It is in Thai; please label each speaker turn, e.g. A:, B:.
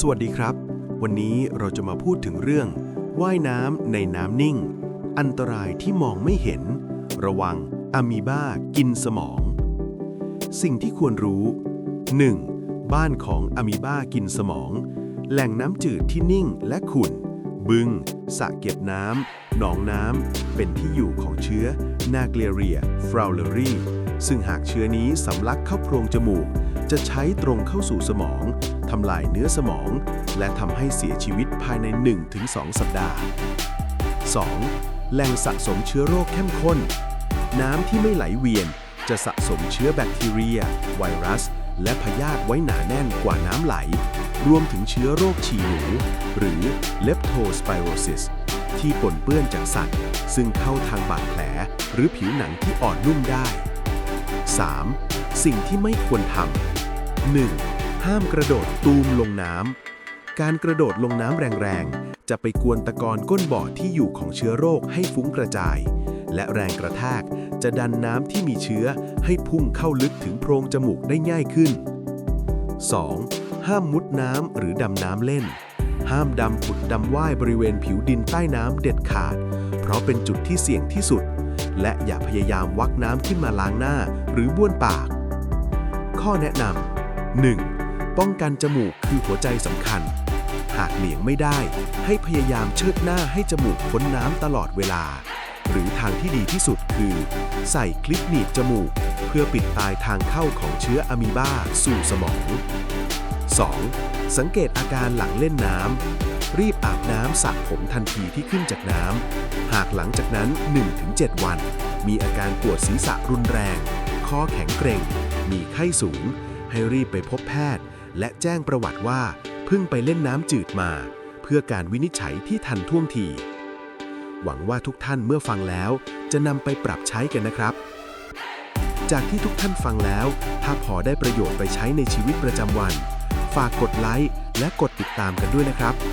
A: สวัสดีครับ วันนี้เราจะมาพูดถึงเรื่อง ว่ายน้ำในน้ำนิ่ง อันตรายที่มองไม่เห็น ระวังอะมีบ้ากินสมอง สิ่งที่ควรรู้ 1. บ้านของอะมีบ้ากินสมอง แหล่งน้ำจืดที่นิ่งและขุ่น บึงสระเก็บน้ำหนองน้ำเป็นที่อยู่ของเชื้อนาเกเรียฟราวเลอรี่ซึ่งหากเชื้อนี้สำลักเข้าโพรงจมูก จะใช้ตรงเข้าสู่สมองทำลายเนื้อสมอง และทำให้เสียชีวิตภายใน 1-2 สัปดาห์ 2. แหล่งสะสมเชื้อโรคเข้มข้น น้ำที่ไม่ไหลเวียนจะสะสมเชื้อแบคทีเรีย ไวรัส และพยาธิไว้หนาแน่นกว่าน้ำไหล รวมถึงเชื้อโรคฉี่หนู หรือ leptospirosis ที่ปนเปื้อนจากสัตว์ ซึ่งเข้าทางบาดแผล หรือผิวหนังที่อ่อนนุ่มได้ 3. สิ่งที่ไม่ควรทำ 1. ห้ามกระโดดตูมลงน้ำ การกระโดดลงน้ำแรงๆ จะไปกวนตะกอนก้นบ่อที่อยู่ของเชื้อโรคให้ฟุ้งกระจาย และแรงกระแทกจะดันน้ำที่มีเชื้อให้พุ่งเข้าลึกถึงโพรงจมูกได้ง่ายขึ้น 2. ห้ามมุดน้ำหรือดำน้ำเล่น ห้ามดำผุดดำว่ายบริเวณผิวดินใต้น้ำเด็ดขาด เพราะเป็นจุดที่เสี่ยงที่สุด และอย่าพยายามวักน้ำขึ้นมาล้างหน้าหรือบ้วนปาก ข้อแนะนำ 1. ป้องกันจมูกคือหัวใจสำคัญ หากเหลียงไม่ได้ ให้พยายามเชิดหน้าให้จมูกพ้นน้ำตลอดเวลา หรือทางที่ดีที่สุดคือ ใส่คลิปหนีบจมูก เพื่อปิดตายทางเข้าของเชื้ออะมีบาสู่สมอง 2. สังเกตอาการหลังเล่นน้ำ รีบอาบน้ำสระผมทันทีที่ขึ้นจากน้ำ หากหลังจากนั้น 1-7 วัน มีอาการปวดศีรษะรุนแรงข้อแข็งเกร็ง มีไข้สูง ให้รีบไปพบแพทย์ และแจ้งประวัติว่าเพิ่งไปเล่นน้ำจืดมา เพื่อการวินิจฉัยที่ทันท่วงที หวังว่าทุกท่านเมื่อฟังแล้ว จะนำไปปรับใช้กันนะครับ จากที่ทุกท่านฟังแล้ว ถ้าพอได้ประโยชน์ไปใช้ในชีวิตประจำวัน ฝากกดไลค์และกดติดตามกันด้วยนะครับ